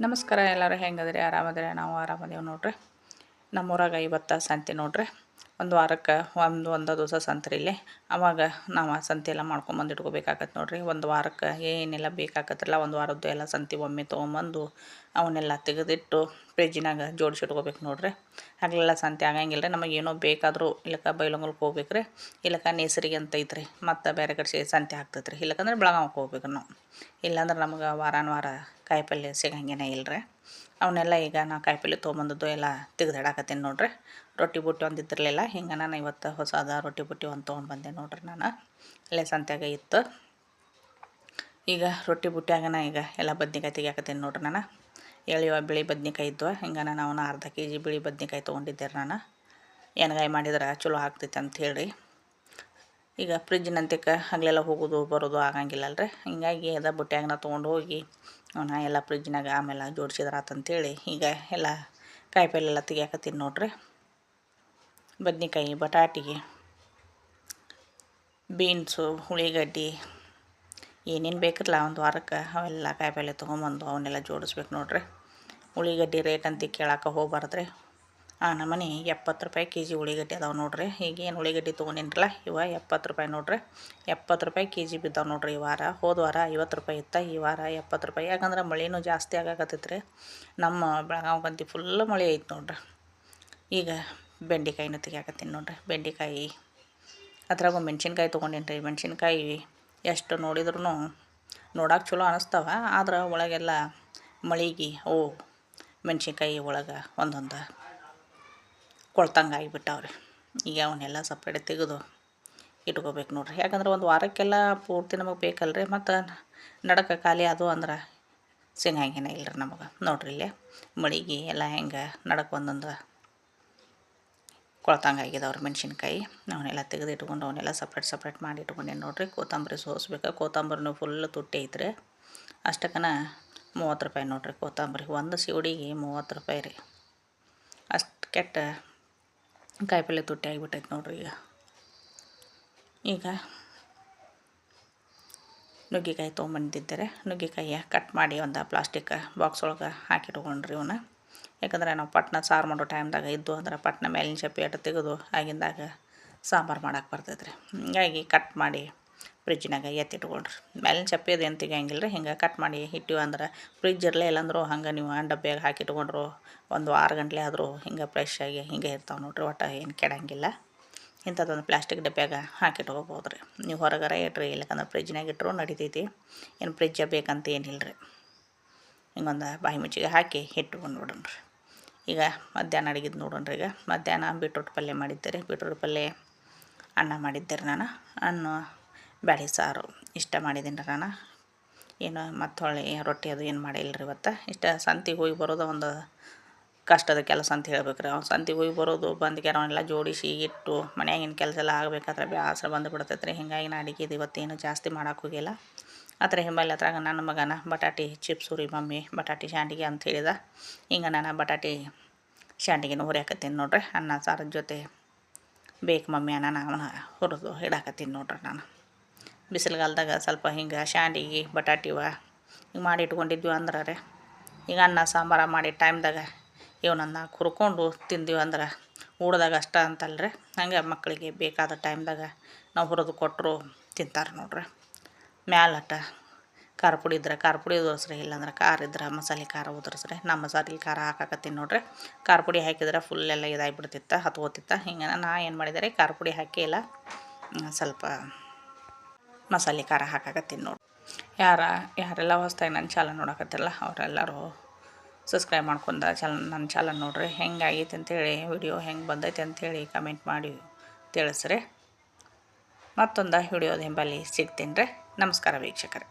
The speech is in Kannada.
ನಮಸ್ಕಾರ ಎಲ್ಲರೂ ಹೆಂಗದ್ರಿ ಆರಾಮದ್ರಿ ನಾವು ಆರಾಮದೇವು ನೋಡ್ರಿ. ನಮ್ಮೂರಾಗ ಇವತ್ತು ಸಂತೆ ನೋಡ್ರಿ. ಒಂದು ವಾರಕ್ಕೆ ಒಂದು ಒಂದು ದಿವಸ ಸಂತ್ರಿ ಇಲ್ಲಿ. ಅವಾಗ ನಾವು ಆ ಸಂತೆ ಎಲ್ಲ ಮಾಡ್ಕೊಂಬಂದು ಇಟ್ಕೋಬೇಕಾಗತ್ತೆ ನೋಡಿರಿ. ಒಂದು ವಾರಕ್ಕೆ ಏನೆಲ್ಲ ಬೇಕಾಗತ್ತಲ್ಲ, ಒಂದು ವಾರದ್ದು ಎಲ್ಲ ಸಂತೆ ಒಮ್ಮೆ ತೊಗೊಂಬಂದು ಅವನ್ನೆಲ್ಲ ತೆಗೆದಿಟ್ಟು ಫ್ರಿಜ್ಜಿನಾಗ ಜೋಡಿಸಿ ಇಟ್ಕೋಬೇಕು ನೋಡ್ರಿ. ಹಾಗೆಲ್ಲ ಸಂತೆ ಆಗಂಗಿಲ್ಲ ರೀ ನಮಗೆ ಏನೋ ಬೇಕಾದರೂ ಇಲ್ಲಕ ಬೈಲಂಗಲ್ಗೆ ಹೋಗ್ಬೇಕು ರೀ. ಇಲ್ಲಕ ನೇಸರಿಗೆ ಅಂತ ಐತ್ರಿ ಮತ್ತು ಬೇರೆ ಕಡೆ ಸಂತೆ ಆಗ್ತೈತೆ ರೀ. ಇಲ್ಲಕಂದ್ರೆ ಬೆಳಗಾವಕ್ಕೆ ಹೋಗ್ಬೇಕು ನಾವು. ಇಲ್ಲಾಂದ್ರೆ ನಮಗೆ ವಾರಾನ ವಾರ ಕಾಯಿಪಲ್ಯ ಸಿಗಂಗೇನೆ ಇಲ್ಲ ರೀ ಅವನ್ನೆಲ್ಲ ಈಗ ನಾ ಕಾಯಿಪಲ್ಲೆ ತೊಗೊಂಬಂದದ್ದು ಎಲ್ಲ ತೆಗ್ದಾಡಕತ್ತೀನಿ ನೋಡಿರಿ. ರೊಟ್ಟಿ ಬುಟ್ಟಿ ಒಂದು ಇದ್ದಿರಲಿಲ್ಲ ಹಿಂಗೆ ನಾನು ಇವತ್ತು ಹೊಸದ ರೊಟ್ಟಿ ಬುಟ್ಟಿ ಒಂದು ತೊಗೊಂಡು ಬಂದೆ ನೋಡ್ರಿ ನಾನು. ಅಲ್ಲೇ ಸಂತ್ಯಾಗ ಇತ್ತು. ಈಗ ರೊಟ್ಟಿ ಬುಟ್ಟಿಯಾಗನ ಈಗ ಎಲ್ಲ ಬದ್ನಿಕಾಯಿ ತೆಗಿಯಾಕತ್ತೀನಿ ನೋಡ್ರಿ ನಾನು. ಎಳೆಯುವ ಬಿಳಿ ಬದ್ನಿಕಾಯಿ ಇದ್ವು, ಹಿಂಗೆ ನಾನು ಅವನ ಅರ್ಧ ಕೆ ಜಿ ಬಿಳಿ ಬದ್ನಿಕಾಯಿ ತೊಗೊಂಡಿದ್ದೆ ನಾನು. ಎಣ್ಗಾಯಿ ಮಾಡಿದ್ರೆ ಚಲೋ ಆಗ್ತೈತೆ ಅಂತ ಹೇಳಿ ಈಗ ಫ್ರಿಜ್ನಂತಿಕ ಹಗಲೆಲ್ಲ ಹೋಗೋದು ಬರೋದು ಆಗಂಗಿಲ್ಲಲ್ರಿ. ಹಿಂಗಾಗಿ ಅದ ಬುಟ್ಟಿಯಾಗ ನಾ ತೊಗೊಂಡು ಹೋಗಿ ಅವನ್ನ ಎಲ್ಲ ಫ್ರಿಜ್ನಾಗ ಆಮೇಲೆ ಜೋಡಿಸಿದ್ರಾತಂತೇಳಿ ಈಗ ಎಲ್ಲ ಕಾಯಿಪಲ್ಲೆಲ್ಲ ತೆಗಿಯಾಕತ್ತೀನಿ ನೋಡ್ರಿ. ಬದ್ನಿಕಾಯಿ, ಬಟಾಟಿಗೆ, ಬೀನ್ಸು, ಹುಳಿಗಡ್ಡಿ, ಏನೇನು ಬೇಕಿರಲ್ಲ ಒಂದು ವಾರಕ್ಕೆ ಅವೆಲ್ಲ ಕಾಯಿಪಲ್ಲೆ ತೊಗೊಂಬಂದು ಅವನ್ನೆಲ್ಲ ಜೋಡಿಸ್ಬೇಕು ನೋಡ್ರಿ. ಉಳಿಗಡ್ಡೆ ರೇಟ್ ಅಂತ ಕೇಳಕ್ಕೆ ಹೋಗ್ಬಾರ್ದ್ರಿ. ಆ ನಮ್ಮನೆ ಎಪ್ಪತ್ತು ರೂಪಾಯಿ ಕೆ ಜಿ ಉಳಿಗಡ್ಡೆ ಅದಾವೆ ನೋಡ್ರಿ. ಈಗ ಏನು ಉಳ್ಳಿಗಡ್ಡಿ ತೊಗೊಂಡಿನ್ರಲ್ಲ, ಇವ ಎಪ್ಪತ್ತು ರೂಪಾಯಿ ನೋಡ್ರಿ. ಎಪ್ಪತ್ತು ರೂಪಾಯಿ ಕೆ ಜಿ ಬಿದ್ದಾವೆ ನೋಡ್ರಿ ಈ ವಾರ. ಹೋದ ವಾರ ಐವತ್ತು ರೂಪಾಯಿ ಇತ್ತು, ಈ ವಾರ ಎಪ್ಪತ್ತು ರೂಪಾಯಿ. ಯಾಕಂದ್ರೆ ಮಳೆನೂ ಜಾಸ್ತಿ ಆಗಾಕತ್ತೈತ್ರಿ. ನಮ್ಮ ಬೆಳಗಾವಿ ಗಂತಿ ಫುಲ್ ಮಳೆ ಐತೆ ನೋಡ್ರಿ. ಈಗ ಬೆಂಡೆಕಾಯಿನ ತೆಗಿಯಾಕತ್ತೀನಿ ನೋಡ್ರಿ. ಬೆಂಡೆಕಾಯಿ, ಅದ್ರಾಗ ಮೆಣಸಿನ್ಕಾಯಿ ತೊಗೊಂಡೇನಿ ರೀ? ಮೆಣಸಿನ್ಕಾಯಿ ಎಷ್ಟು ನೋಡಿದ್ರೂ ನೋಡಕ್ಕೆ ಚಲೋ ಅನಿಸ್ತಾವ. ಆದ್ರೆ ಒಳಗೆಲ್ಲ ಮಳಿಗೆ ಓ ಮೆಣಸಿನ್ಕಾಯಿ ಒಳಗೆ ಒಂದೊಂದು ಕೊಳ್ತಂಗೆ ಆಗಿಬಿಟ್ಟವ್ರಿ ಈಗ ಅವನ್ನೆಲ್ಲ ಸಪ್ರೇಟ್ ತೆಗೆದು ಇಟ್ಕೋಬೇಕು ನೋಡ್ರಿ. ಯಾಕಂದ್ರೆ ಒಂದು ವಾರಕ್ಕೆಲ್ಲ ಪೂರ್ತಿ ನಮಗೆ ಬೇಕಲ್ರಿ, ಮತ್ತು ನಡಕ ಖಾಲಿ ಅದು ಅಂದ್ರೆ ಸಿಗಂಗೇನೆ ಇಲ್ಲರಿ ನಮಗೆ. ನೋಡ್ರಿ ಇಲ್ಲೇ ಮಳಿಗೆ ಎಲ್ಲ ಹೆಂಗೆ ನಡಕ್ಕೆ ಒಂದೊಂದು ಕೊಳ್ತಂಗೆ ಅವ್ರ ಮೆಣಸಿನ್ಕಾಯಿ. ಅವನ್ನೆಲ್ಲ ತೆಗೆದು ಇಟ್ಕೊಂಡು ಅವನ್ನೆಲ್ಲ ಸಪ್ರೇಟ್ ಸಪ್ರೇಟ್ ಮಾಡಿ ಇಟ್ಕೊಂಡೇನು ನೋಡಿರಿ. ಕೊತ್ತಂಬರಿ ಸೋಸ್ಬೇಕು. ಕೊತ್ತಂಬರಿನೂ ಫುಲ್ ತುಟ್ಟಿ ಐತ್ರಿ. ಅಷ್ಟಕ್ಕನ ಮೂವತ್ತು ರೂಪಾಯಿ ನೋಡಿರಿ ಕೊತ್ತಂಬರಿ. ಒಂದು ಸಿಗಡಿಗೆ ಮೂವತ್ತು ರೂಪಾಯಿ ರೀ. ಅಷ್ಟು ಕೆಟ್ಟ ಕಾಯಿಪಲ್ಲೆ ತುಟ್ಟಿ ಆಗಿಬಿಟ್ಟೈತೆ ನೋಡಿರಿ ಈಗ. ಈಗ ನುಗ್ಗಿಕಾಯಿ ತೊಗೊಂಬಂದಿದ್ದಾರೆ ನುಗ್ಗಿಕಾಯಿಯ ಕಟ್ ಮಾಡಿ ಒಂದು ಪ್ಲಾಸ್ಟಿಕ್ ಬಾಕ್ಸ್ ಒಳಗೆ ಹಾಕಿಟ್ಕೊಂಡ್ರಿ ಇವನ್ನ ಯಾಕಂದ್ರೆ ನಾವು ಪಟ್ನ ಸಾರು ಮಾಡೋ ಟೈಮ್ದಾಗ ಇದ್ದು, ಅಂದ್ರೆ ಪಟ್ನ ಮೇಲಿನ ಚಪ್ಪಿ ಅಟ್ಟು ತೆಗೆದು ಆಗಿಂದಾಗ ಸಾಂಬಾರು ಮಾಡೋಕೆ ಬರ್ತೈತೆ ರೀ ಹಿಂಗಾಗಿ ಕಟ್ ಮಾಡಿ ಫ್ರಿಜ್ನಾಗ ಎತ್ತಿಟ್ಕೊಳ್ರಿ ಮೇಲಿನ ಚಪ್ಪಿ ಅದು ಏನು ತೆಗಿಯಂಗಿಲ್ಲ ರೀ ಹಿಂಗೆ ಕಟ್ ಮಾಡಿ ಇಟ್ಟಿವಿ ಅಂದ್ರೆ ಫ್ರಿಜ್ ಇರಲೇ ಇಲ್ಲಾಂದ್ರೂ ಹಂಗೆ ನೀವು ಡಬ್ಬಿಯಾಗ ಹಾಕಿಟ್ಕೊಂಡ್ರು, ಒಂದು ಆರು ಗಂಟೆ ಆದರೂ ಹಿಂಗೆ ಫ್ರೆಶ್ ಆಗಿ ಹಿಂಗೆ ಇರ್ತಾವೆ ನೋಡ್ರಿ, ಒಟ್ಟು ಏನು ಕೆಡಂಗಿಲ್ಲ. ಇಂಥದ್ದೊಂದು ಪ್ಲಾಸ್ಟಿಕ್ ಡಬ್ಬ್ಯಾಗ ಹಾಕಿಟ್ಕೋಬೋದು ರೀ ನೀವು ಹೊರಗರ ಇಟ್ರಿ, ಇಲ್ಲಕಂದ್ರೆ ಫ್ರಿಜ್ನಾಗ ಇಟ್ಟರು ನಡಿತೈತಿ. ಏನು ಫ್ರಿಜ್ಜ ಬೇಕಂತ ಏನಿಲ್ಲ ರೀ ಹಿಂಗೊಂದು ಬಾಯಿ ಮುಚ್ಚಿಗೆ ಹಾಕಿ ಇಟ್ಕೊಂಡು ನೋಡೋಣ್ರಿ. ಈಗ ಮಧ್ಯಾಹ್ನ ಅಡಿಗಿದ್ದು ನೋಡೋಣ್ರಿ ಈಗ. ಮಧ್ಯಾಹ್ನ ಬೀಟ್ರೂಟ್ ಪಲ್ಯ ಮಾಡಿದ್ದೆ ರೀ ಬೀಟ್ರೂಟ್ ಪಲ್ಯ ಅನ್ನ ಮಾಡಿದ್ದೆ ರೀ ನಾನು. ಅನ್ನ, ಬ್ಯಾಳಿ ಸಾರು ಇಷ್ಟ ಮಾಡಿದ್ದೀನಿ ರೀ ನಾನು. ಏನು ಮತ್ತು ಹೊಳ್ಳಿ ರೊಟ್ಟಿ ಅದು ಏನು ಮಾಡಿಲ್ಲ ರೀ ಇವತ್ತು. ಇಷ್ಟ ಸಂತಿಗೆ ಹೋಗಿ ಬರೋದು ಒಂದು ಕಷ್ಟದ ಕೆಲಸ ಅಂತ ಹೇಳ್ಬೇಕ್ರಿ. ಅವ್ನು ಸಂತಿಗೆ ಹೋಗಿ ಬರೋದು ಬಂದು ಕೆಲವನ್ನೆಲ್ಲ ಜೋಡಿಸಿ ಇಟ್ಟು ಮನ್ಯಾಗಿನ ಕೆಲಸ ಎಲ್ಲ ಆಗಬೇಕಾದ್ರೆ ಬೇಸರ ಬಂದು ಬಿಡ್ತೈತೆ ರೀ ಹಿಂಗಾಗಿ ನಾ ಅಡಿಗೆ ಇವತ್ತೇನು ಜಾಸ್ತಿ ಮಾಡೋಕೆ ಹೋಗಿಲ್ಲ. ಆ ಹಿಂಬಲ್ಲಿ ಅದ್ರಾಗ ನನ್ನ ಮಗನ ಬಟಾಟಿ ಚಿಪ್ಸು ರೀ ಮಮ್ಮಿ, ಬಟಾಟಿ ಶಾಂಡಿಗೆ ಅಂತ ಹೇಳಿದ. ಹಿಂಗೆ ನಾನು ಬಟಾಟಿ ಶಾಂಡಿಗೆನ ಹುರಿಯಾಕತ್ತೀನಿ ನೋಡ್ರಿ. ಅನ್ನ, ಸಾರದ ಜೊತೆ ಬೇಕು ಮಮ್ಮಿ ಅನ್ನ ಅವನ ಹುರಿದು ಇಡಾಕತ್ತೀನಿ ನೋಡ್ರಿ ನಾನು. ಬಿಸಿಲುಗಾಲದಾಗ ಸ್ವಲ್ಪ ಹಿಂಗೆ ಶಾಂಡಿಗೆ ಬಟಾಟಿವ ಹಿಂಗೆ ಮಾಡಿ ಇಟ್ಕೊಂಡಿದ್ವಿ ಅಂದ್ರೆ ರೀ. ಈಗ ಅನ್ನ, ಸಾಂಬಾರ ಮಾಡಿ ಟೈಮ್ದಾಗ ಇವನನ್ನ ಹುರ್ಕೊಂಡು ತಿಂದೀವಿ ಅಂದ್ರೆ ಊಟದಾಗ ಅಷ್ಟ ಅಂತಲ್ರಿ. ಹಂಗೆ ಮಕ್ಕಳಿಗೆ ಬೇಕಾದ ಟೈಮ್ದಾಗ ನಾವು ಹುರಿದು ಕೊಟ್ಟರು ತಿಂತಾರೆ ನೋಡ್ರಿ. ಮ್ಯಾಲಟ ಖಾರ ಪುಡಿ ಇದ್ರೆ ಖಾರ ಪುಡಿ ಉದುರಿಸ್ರಿ, ಇಲ್ಲಾಂದ್ರೆ ಖಾರ ಇದ್ರೆ ಮಸಾಲೆ ಖಾರ ಉದುರಿಸ್ರಿ. ನಮ್ಮ ಮಸಾಲೆ ಖಾರ ಹಾಕಾಕತ್ತೀನಿ ನೋಡ್ರಿ. ಖಾರ ಪುಡಿ ಹಾಕಿದ್ರೆ ಫುಲ್ ಎಲ್ಲ ಇದಾಗಿಬಿಡ್ತಿತ್ತ, ಹತ್ಕೋತಿತ್ತ. ಹಿಂಗೆ ನಾ ಏನು ಮಾಡಿದರೆ ಖಾರ ಪುಡಿ ಹಾಕಿ ಇಲ್ಲ ಸ್ವಲ್ಪ ಮಸಾಲೆ ಖಾರ ಹಾಕಾಕತ್ತೀನಿ ನೋಡಿ ಯಾರ, ಯಾರೆಲ್ಲ ಹೊಸ್ದಾಗಿ ನನ್ನ ಚಾಲನ್ ನೋಡಕತ್ತಿರಲ್ಲ, ಅವರೆಲ್ಲರೂ ಸಬ್ಸ್ಕ್ರೈಬ್ ಮಾಡ್ಕೊಂಡ ಚಾಲ ನನ್ನ ಚಾಲ ನೋಡ್ರಿ. ಹೆಂಗಾಗೈತೆ ಅಂತೇಳಿ ವಿಡಿಯೋ ಹೆಂಗೆ ಬಂದೈತೆ ಅಂತೇಳಿ ಕಮೆಂಟ್ ಮಾಡಿ ತಿಳಿಸ್ರಿ. ಮತ್ತೊಂದು ವಿಡಿಯೋದ ಹಿಂಬಲ್ಲಿ ಸಿಗ್ತೀನಿ ರೀ. ನಮಸ್ಕಾರ ವೀಕ್ಷಕರೇ